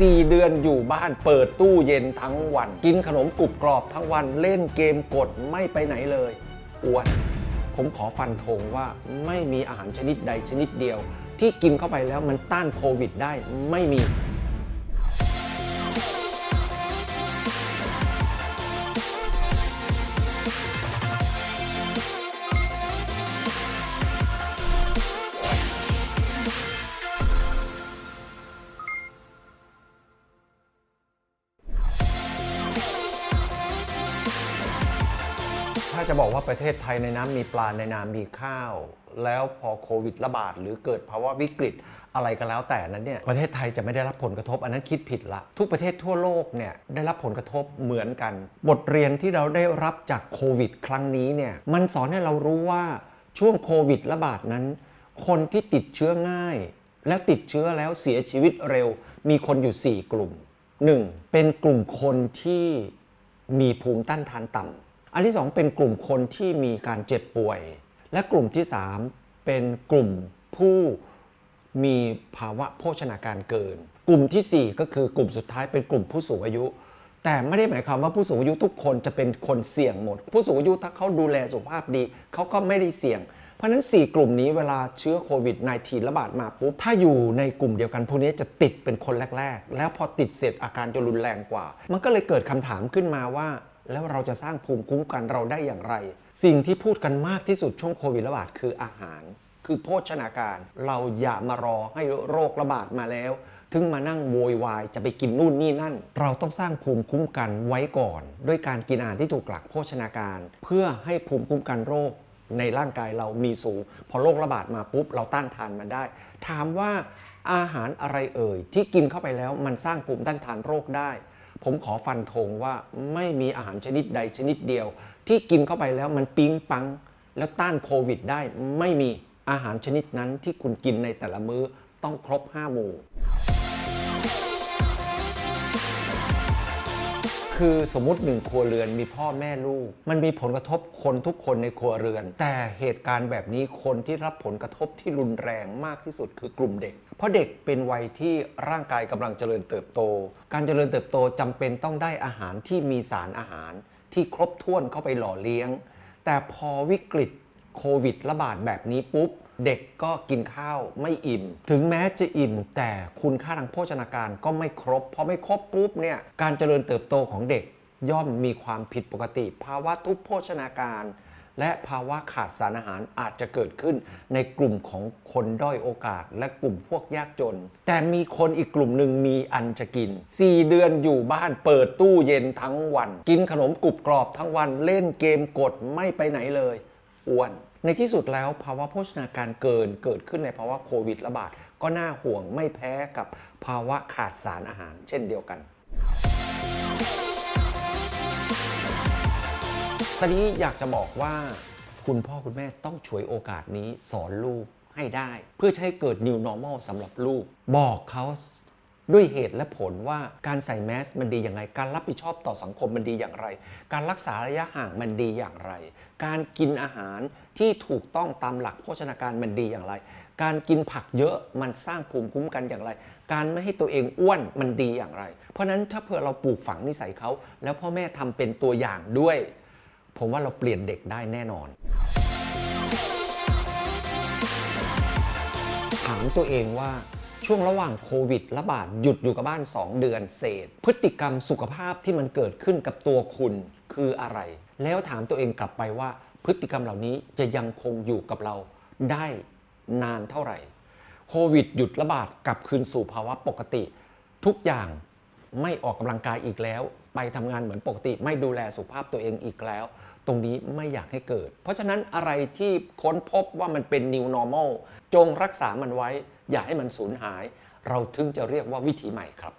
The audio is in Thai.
4 เดือนอยู่บ้านเปิดตู้เย็นทั้งวัน กินขนมกรุบกรอบทั้งวันเล่นเกมกดไม่ไปไหนเลยอ้วนผมขอฟันธงว่าไม่มีอาหารชนิดใดชนิดเดียว ที่กินเข้าไปแล้วมันต้านโควิดได้ไม่มี ถ้าจะบอกว่าประเทศไทยในน้ำมีปลาในน้ำมีข้าว แล้วพอโควิดระบาด หรือเกิดภาวะวิกฤตอะไรก็แล้วแต่นั้นเนี่ยประเทศไทยจะไม่ได้รับผลกระทบ อันนั้นคิดผิดละ ทุกประเทศทั่วโลกเนี่ยได้รับผลกระทบเหมือนกัน บทเรียนที่เราได้รับจากโควิด ครั้งนี้เนี่ยมันสอนให้เรารู้ว่าช่วงโควิดระบาดนั้น คนที่ติดเชื้อง่าย แล้วติดเชื้อแล้วเสียชีวิตเร็ว มีคนอยู่ 4 กลุ่ม 1. เป็นกลุ่มคนที่มีภูมิต้านทานต่ำ อันที่ 2 เป็นกลุ่มคนที่มีการเจ็บป่วย และกลุ่มที่ 3 เป็นกลุ่มผู้มีภาวะโภชนาการเกิน กลุ่มทีสี่ 4 ก็คือกลุ่มสุดท้ายเป็นกลุ่มผู้สูงอายุ แต่ไม่ได้หมายความว่าผู้สูงอายุทุกคนจะเป็นคนเสี่ยงหมด ผู้สูงอายุถ้าเขาดูแลสุขภาพดีเขาก็ไม่ได้เสี่ยง เพราะฉะนั้น 4 กลุ่มนี้เวลาเชื้อโควิด -19 ระบาดมาปุ๊บถ้าอยู่ในกลุ่มเดียวกันพวกนี้จะติดเป็นคนแรก ๆ แล้วพอติดเสร็จอาการจะรุนแรงกว่า มันก็เลยเกิดคำถามขึ้นมาว่าแล้วเราจะสร้างภูมิคุ้มกันเราได้อย่างไร สิ่งที่พูดกันมากที่สุดช่วงโควิดระบาดคืออาหาร คือโภชนาการ เราอย่ามารอให้โรคระบาดมาแล้ว ถึงมานั่งโวยวายจะไปกินนู่นนี่นั่น เราต้องสร้างภูมิคุ้มกันไว้ก่อน ด้วยการกินอาหารที่ถูกหลักโภชนาการ เพื่อให้ภูมิคุ้มกันโรคในร่างกายเรามีสูง พอโรคระบาดมาปุ๊บ เราต้านทานมันได้ ถามว่าอาหารอะไรเอ่ย ที่กินเข้าไปแล้วมันสร้างภูมิต้านทานโรคได้ ผมขอฟันธงว่าไม่มีอาหารชนิดใดชนิดเดียว ที่กินเข้าไปแล้วมันปิ๊งปัง แล้วต้านโควิดได้ไม่มีอาหารชนิดนั้นที่คุณกินในแต่ละมื้อต้องครบ 5 หมู่ คือสมมติหนึ่งครัวเรือนมีพ่อแม่ลูก มันมีผลกระทบคนทุกคนในครัวเรือน แต่เหตุการณ์แบบนี้คนที่รับผลกระทบที่รุนแรงมากที่สุดคือกลุ่มเด็ก เพราะเด็กเป็นวัยที่ร่างกายกำลังเจริญเติบโต การเจริญเติบโตจำเป็นต้องได้อาหารที่มีสารอาหาร ที่ครบถ้วนเข้าไปหล่อเลี้ยง แต่พอวิกฤตโควิดระบาดแบบนี้ปุ๊บ เด็กก็กินข้าวไม่อิ่ม ถึงแม้จะอิ่ม แต่คุณค่าทางโภชนาการก็ไม่ครบพอไม่ครบปุ๊บเนี่ยการเจริญเติบโตของเด็กย่อมมีความผิดปกติ ภาวะทุพโภชนาการ และภาวะขาดสารอาหารอาจจะเกิดขึ้นในกลุ่มของคนด้อยโอกาส และกลุ่มพวกยากจน แต่มีคนอีกกลุ่มหนึ่งมีอันจะกิน 4 เดือนอยู่บ้านเปิดตู้เย็นทั้งวัน กินขนมกรุบกรอบทั้งวันเล่นเกมกดไม่ไปไหนเลยอ้วน ในที่สุดแล้วภาวะโภชนาการเกินเกิดขึ้นในภาวะโควิดระบาด ก็น่าห่วงไม่แพ้กับภาวะขาดสารอาหารเช่นเดียวกันตอนนี้อยากจะบอกว่าคุณพ่อคุณแม่ต้องฉวยโอกาสนี้สอนลูกให้ได้ เพื่อให้เกิด new normal สำหรับลูก บอกเขา ด้วยเหตุและผลว่าการใส่แมสมันดีอย่างไรการรับผิดชอบต่อสังคมมันดีอย่างไร การรักษาระยะห่างมันดีอย่างไร การกินอาหารที่ถูกต้องตามหลักโภชนาการมันดีอย่างไร การกินผักเยอะมันสร้างภูมิคุ้มกันอย่างไร การไม่ให้ตัวเองอ้วนมันดีอย่างไร เพราะฉะนั้นถ้าเผื่อเราปลูกฝังนิสัยเขาแล้วพ่อแม่ทำเป็นตัวอย่างด้วย ผมว่าเราเปลี่ยนเด็กได้แน่นอนถามตัวเองว่า ช่วงระหว่างโควิดระบาดหยุดอยู่กับบ้าน 2 เดือนเศษ พฤติกรรมสุขภาพที่มันเกิดขึ้นกับตัวคุณคืออะไร แล้วถามตัวเองกลับไปว่า พฤติกรรมเหล่านี้จะยังคงอยู่กับเราได้นานเท่าไหร่โควิดหยุดระบาดกลับคืนสู่ภาวะปกติ ทุกอย่างไม่ออกกำลังกายอีกแล้ว ไปทำงานเหมือนปกติ ไม่ดูแลสุขภาพตัวเองอีกแล้ว ตรงนี้ไม่อยากให้เกิด เพราะฉะนั้นอะไรที่ค้นพบว่ามันเป็น new normal จงรักษามันไว้ อย่าให้มันสูญหาย เราถึงจะเรียกว่าวิถีใหม่ครับ